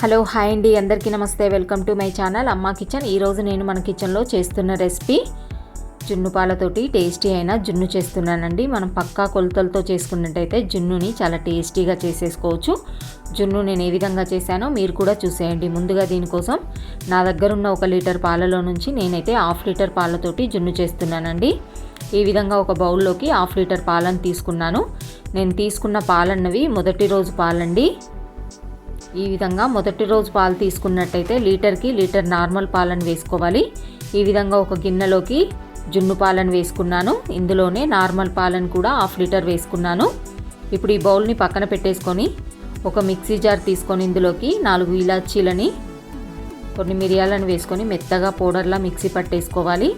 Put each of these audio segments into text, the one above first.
Hello hi అండి. అందరికీ నమస్తే. వెల్కమ్ టు మై ఛానల్ అమ్మ కిచెన్. ఈరోజు నేను మన కిచెన్లో చేస్తున్న రెసిపీ జున్ను పాలతోటి టేస్టీ అయిన జున్ను చేస్తున్నానండి. మనం పక్కా కొలతలతో చేసుకున్నట్టయితే జున్నుని చాలా టేస్టీగా చేసేసుకోవచ్చు. జున్ను నేను ఏ విధంగా చేశానో మీరు కూడా చూసేయండి. ముందుగా దీనికోసం నా దగ్గర ఉన్న ఒక లీటర్ పాలలో నుంచి నేనైతే హాఫ్ లీటర్ పాలతోటి జున్ను చేస్తున్నానండి. ఈ విధంగా ఒక బౌల్లోకి హాఫ్ లీటర్ పాలను తీసుకున్నాను. నేను తీసుకున్న పాలన్నవి మొదటి రోజు పాలండి. ఈ విధంగా మొదటి రోజు పాలు తీసుకున్నట్టయితే లీటర్కి లీటర్ నార్మల్ పాలను వేసుకోవాలి. ఈ విధంగా ఒక గిన్నెలోకి జున్ను పాలను వేసుకున్నాను. ఇందులోనే నార్మల్ పాలను కూడా హాఫ్ లీటర్ వేసుకున్నాను. ఇప్పుడు ఈ బౌల్ని పక్కన పెట్టేసుకొని ఒక మిక్సీ జార్ తీసుకొని ఇందులోకి నాలుగు ఇలాచీలని కొన్ని మిరియాలను వేసుకొని మెత్తగా పౌడర్లా మిక్సీ పట్టేసుకోవాలి.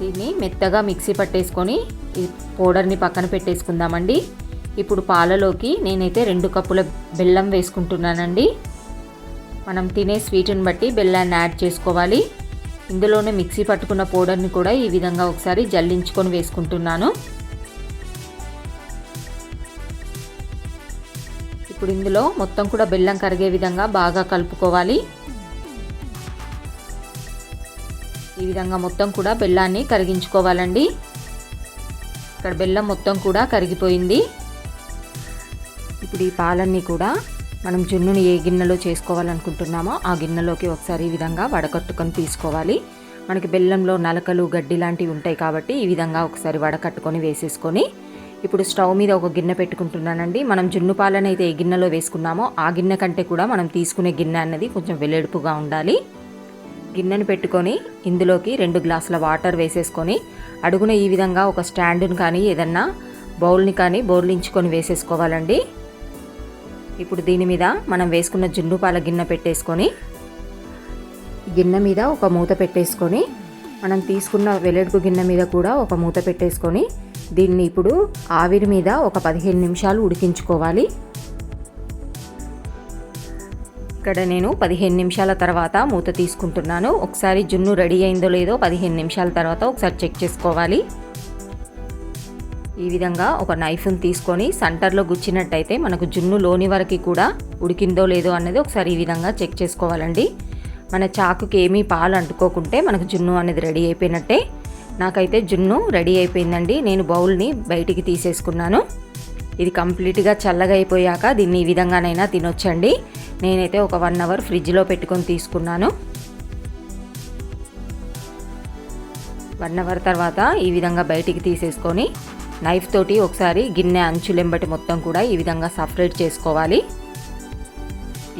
దీన్ని మెత్తగా మిక్సీ పట్టేసుకొని ఈ పౌడర్ని పక్కన పెట్టేసుకుందామండి. ఇప్పుడు పాలలోకి నేనైతే రెండు కప్పుల బెల్లం వేసుకుంటున్నానండి. మనం తినే స్వీట్ని బట్టి బెల్లాన్ని యాడ్ చేసుకోవాలి. ఇందులోనే మిక్సీ పట్టుకున్న పౌడర్ని కూడా ఈ విధంగా ఒకసారి జల్లించుకొని వేసుకుంటున్నాను. ఇప్పుడు ఇందులో మొత్తం కూడా బెల్లం కరిగే విధంగా బాగా కలుపుకోవాలి. ఈ విధంగా మొత్తం కూడా బెల్లాన్ని కరిగించుకోవాలండి. ఇక్కడ బెల్లం మొత్తం కూడా కరిగిపోయింది. ఇప్పుడు ఈ పాలన్నీ కూడా మనం జున్నుని ఏ గిన్నెలో చేసుకోవాలనుకుంటున్నామో ఆ గిన్నెలోకి ఒకసారి ఈ విధంగా వడకట్టుకొని తీసుకోవాలి. మనకి బెల్లంలో నలకలు గడ్డి లాంటివి ఉంటాయి కాబట్టి ఈ విధంగా ఒకసారి వడకట్టుకొని వేసేసుకొని ఇప్పుడు స్టవ్ మీద ఒక గిన్నె పెట్టుకుంటున్నానండి. మనం జున్ను పాలను అయితే ఏ గిన్నెలో వేసుకున్నామో ఆ గిన్నె కంటే కూడా మనం తీసుకునే గిన్నె అన్నది కొంచెం వెల్లెడుపుగా ఉండాలి. గిన్నెను పెట్టుకొని ఇందులోకి రెండు గ్లాసుల వాటర్ వేసేసుకొని అడుగున ఈ విధంగా ఒక స్టాండ్ని కానీ ఏదన్నా బౌల్ని కానీ బౌర్లించుకొని వేసేసుకోవాలండి. ఇప్పుడు దీని మీద మనం వేసుకున్న జున్నుపాల గిన్నె పెట్టేసుకొని గిన్నె మీద ఒక మూత పెట్టేసుకొని మనం తీసుకున్న వెల్లడుగు గిన్నె మీద కూడా ఒక మూత పెట్టేసుకొని దీన్ని ఇప్పుడు ఆవిరి మీద ఒక పదిహేను నిమిషాలు ఉడికించుకోవాలి. ఇక్కడ నేను పదిహేను నిమిషాల తర్వాత మూత తీసుకుంటున్నాను. ఒకసారి జున్ను రెడీ అయిందో లేదో పదిహేను నిమిషాల తర్వాత ఒకసారి చెక్ చేసుకోవాలి. ఈ విధంగా ఒక నైఫ్ని తీసుకొని సెంటర్లో గుచ్చినట్టయితే మనకు జున్ను లోని వరకు కూడా ఉడికిందో లేదో అనేది ఒకసారి ఈ విధంగా చెక్ చేసుకోవాలండి. మన చాకుకి ఏమీ పాలు అంటుకోకుంటే మనకు జున్ను అనేది రెడీ అయిపోయినట్టే. నాకైతే జున్ను రెడీ అయిపోయిందండి. నేను బౌల్ని బయటికి తీసేసుకున్నాను. ఇది కంప్లీట్గా చల్లగా అయిపోయాక దీన్ని ఈ విధంగానైనా తినొచ్చండి. నేనైతే ఒక వన్ అవర్ ఫ్రిడ్జ్లో పెట్టుకొని తీసుకున్నాను. వన్ అవర్ తర్వాత ఈ విధంగా బయటికి తీసేసుకొని నైఫ్ తోటి ఒకసారి గిన్నె అంచులెంబటి మొత్తం కూడా ఈ విధంగా సపరేట్ చేసుకోవాలి.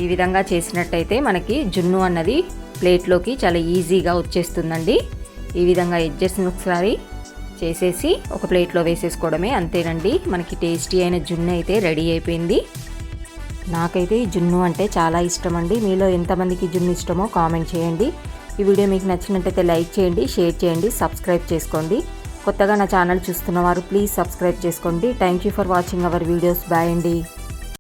ఈ విధంగా చేసినట్టయితే మనకి జున్ను అన్నది ప్లేట్లోకి చాలా ఈజీగా వచ్చేస్తుందండి. ఈ విధంగా ఎడ్జెస్ని ఒకసారి చేసేసి ఒక ప్లేట్లో వేసేసుకోవడమే అంతేనండి. మనకి టేస్టీ అయిన జున్ను అయితే రెడీ అయిపోయింది. నాకైతే ఈ జున్ను అంటే చాలా ఇష్టం అండి మీలో ఎంతమందికి జున్ను ఇష్టమో కామెంట్ చేయండి. ఈ వీడియో మీకు నచ్చినట్టయితే లైక్ చేయండి షేర్ చేయండి సబ్స్క్రైబ్ చేసుకోండి. కొత్తగా నా ఛానల్ చూస్తున్న వారు ప్లీజ్ సబ్స్క్రైబ్ చేసుకోండి. Thank you for watching our videos bye అండి.